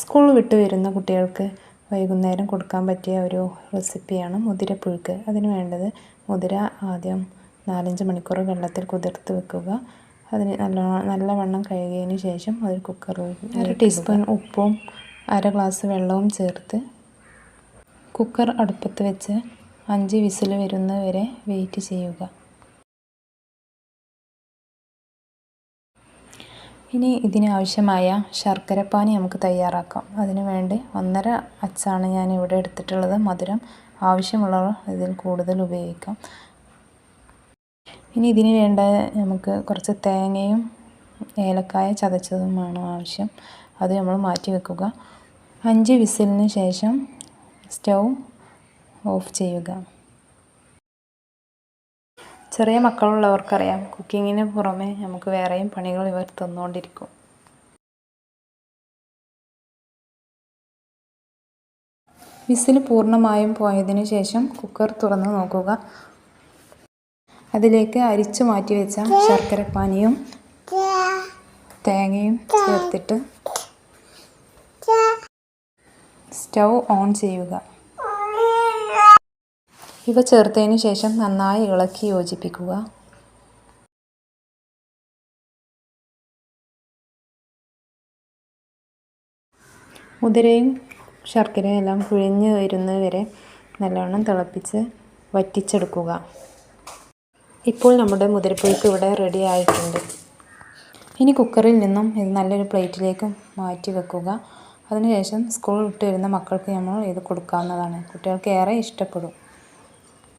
School വിട്ട് വരുന്ന കുട്ടികൾക്ക് വൈകുന്നേരം കൊടുക്കാൻ പറ്റിയ ഒരു റെസിപ്പിയാണ് മുതിരപ്പുഴുക്ക്. അതിന് വേണ്ടത് മുതിര ആദ്യം നാലഞ്ച് മണിക്കൂർ വെള്ളത്തിൽ കുതിർത്ത് വെക്കുക. അതിന് നല്ല നല്ലവണ്ണം കഴുകിയതിന് ശേഷം അതിൽ കുക്കറിൽ അര ടീസ്പൂൺ ഉപ്പും അര ഗ്ലാസ് വെള്ളവും ചേർത്ത് കുക്കർ അടുപ്പത്ത് വെച്ച് അഞ്ച് വിസിൽ വരുന്നവരെ വെയിറ്റ് ചെയ്യുക. ഇനി ഇതിനാവശ്യമായ ശർക്കരപ്പാനി നമുക്ക് തയ്യാറാക്കാം. അതിനു വേണ്ടി ഒന്നര അച്ചാണ് ഞാൻ ഇവിടെ എടുത്തിട്ടുള്ളത്. മധുരം ആവശ്യമുള്ളവർ ഇതിൽ കൂടുതൽ ഉപയോഗിക്കാം. ഇനി ഇതിന് വേണ്ട നമുക്ക് കുറച്ച് തേങ്ങയും ഏലക്കായ ചതച്ചതുമാണ് ആവശ്യം. അത് നമ്മൾ മാറ്റി വെക്കുക. അഞ്ച് വിസിലിന് ശേഷം സ്റ്റൗ ഓഫ് ചെയ്യുക. ചെറിയ മക്കളുള്ളവർക്കറിയാം കുക്കിങ്ങിന് പുറമെ നമുക്ക് വേറെയും പണികൾ ഇവർ തന്നുകൊണ്ടിരിക്കും. വിസിൽ പൂർണമായും പോയതിനു ശേഷം കുക്കർ തുറന്ന് നോക്കുക. അതിലേക്ക് അരിച്ചു മാറ്റി വെച്ച ശർക്കരപ്പാനിയും തേങ്ങയും ചേർത്തിട്ട് സ്റ്റൗ ഓൺ ചെയ്യുക. ഇവ ചേർത്തതിന് ശേഷം നന്നായി ഇളക്കി യോജിപ്പിക്കുക. മുതിരയും ശർക്കരയും എല്ലാം കുഴിഞ്ഞ് വരുന്നത് വരെ നല്ലവണ്ണം തിളപ്പിച്ച് വറ്റിച്ചെടുക്കുക. ഇപ്പോൾ നമ്മുടെ മുതിരപ്പുഴുക്ക് ഇവിടെ റെഡി ആയിട്ടുണ്ട്. ഇനി കുക്കറിൽ നിന്നും ഇത് നല്ലൊരു പ്ലേറ്റിലേക്ക് മാറ്റി വെക്കുക. അതിനുശേഷം സ്കൂൾ വിട്ട് വരുന്ന മക്കൾക്ക് നമ്മൾ ഇത് കൊടുക്കാവുന്നതാണ്. കുട്ടികൾക്ക് ഏറെ ഇഷ്ടപ്പെടും.